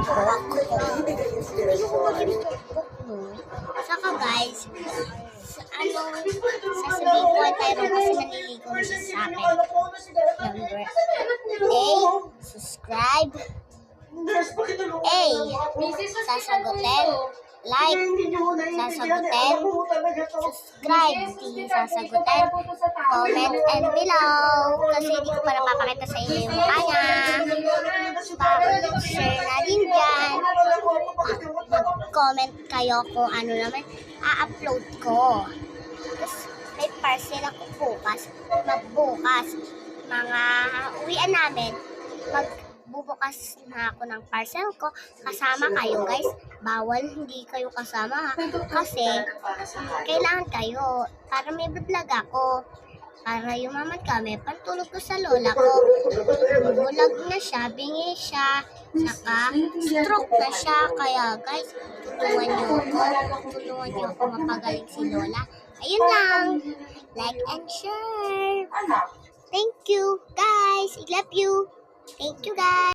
book. Book mo. Saka guys, sa anong sasabihin ko ay tayo kasi naliligo na siya sa akin. Number A, subscribe. A, sasagutin. Like, sasagutin. Subscribe, di sasagutin. Comment and below. Kasi hindi ko pa napapakita sa inyo yung mukha niya. Mag-comment kayo kung ano naman a-upload ko. Tapos may parcel ako bukas. Magbukas. Mga uwian namin. Magbubukas na ako ng parcel ko. Kasama kayo guys. Bawal hindi kayo kasama ha. Kasi kailangan kayo. Para may vlog ako. Para yumaman kami, pantulog ko sa lola ko. Bulag na siya, bingi siya, saka stroke na siya. Kaya guys, tulungan niyo ako. Tulungan niyo ako mapagaling si lola. Ayun lang. Like and share. Thank you, guys. I love you. Thank you, guys.